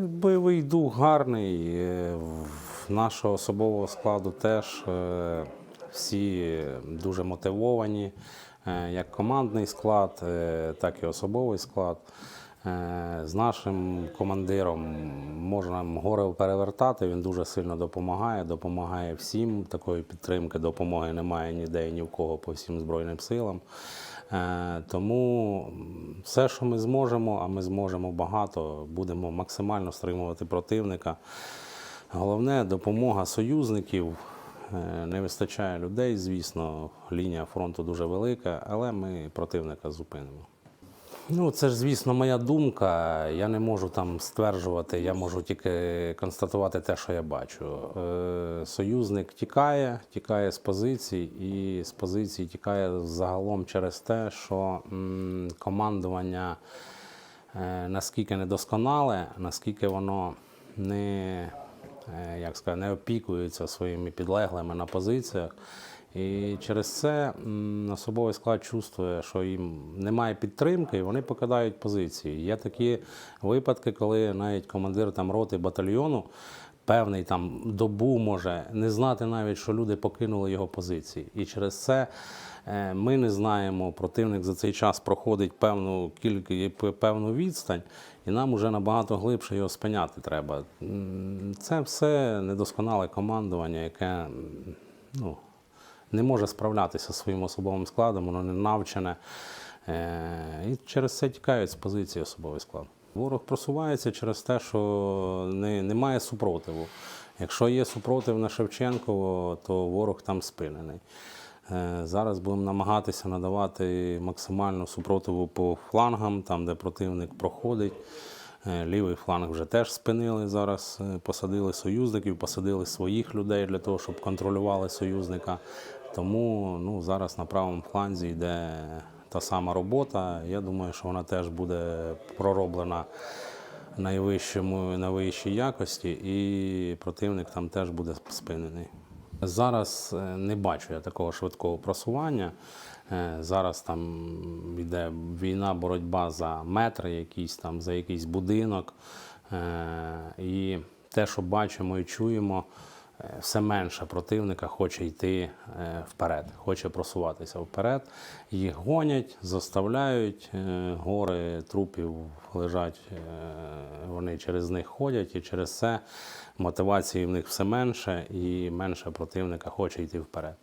Бойовий дух гарний. е, В нашого особового складу теж е, всі дуже мотивовані, е, як командний склад, так і особовий склад. Е, З нашим командиром можна горе перевертати. Він дуже сильно допомагає, допомагає всім. Такої підтримки, допомоги немає ніде і ні в кого по всім Збройним силам. Е, Тому все, що ми зможемо, а ми зможемо багато, будемо максимально стримувати противника. Головне допомога союзників. Е, Не вистачає людей, звісно, лінія фронту дуже велика, але ми противника зупинимо. Ну, це ж, звісно, моя думка. Я не можу там стверджувати, я можу тільки констатувати те, що я бачу. Е, Союзник тікає, тікає з позицій, і з позицій тікає загалом через те, що командування е, наскільки недосконале, наскільки воно не, е, як сказати, не опікується своїми підлеглими на позиціях. І через це особовий склад чувствує, що їм немає підтримки, і вони покидають позиції. Є такі випадки, коли навіть командир там роти батальйону певний там добу може не знати навіть, що люди покинули його позиції. І через це е, ми не знаємо, противник за цей час проходить певну кількість певну відстань, і нам вже набагато глибше його спиняти треба. Це все недосконале командування, яке ну, не може справлятися зі своїм особовим складом, воно не навчене. Е, І через це тікають з позиції особовий склад. Ворог просувається через те, що не, немає супротиву. Якщо є супротив на Шевченково, то ворог там спинений. Е, Зараз будемо намагатися надавати максимальну супротиву по флангам, там, де противник проходить. Е, Лівий фланг вже теж спинили зараз, посадили союзників, посадили своїх людей для того, щоб контролювали союзника. Тому ну, зараз на правому фланзі йде та сама робота. Я думаю, що вона теж буде пророблена найвищому, на вищій якості, і противник там теж буде спинений. Зараз е, не бачу я такого швидкого просування. Е, Зараз там йде війна, боротьба за метри, якісь там, за якийсь будинок. Е, І те, що бачимо і чуємо, все менше противника хоче йти е, вперед, хоче просуватися вперед. Їх гонять, заставляють, е, гори трупів лежать, е, вони через них ходять, і через це мотивації в них все менше, і менше противника хоче йти вперед.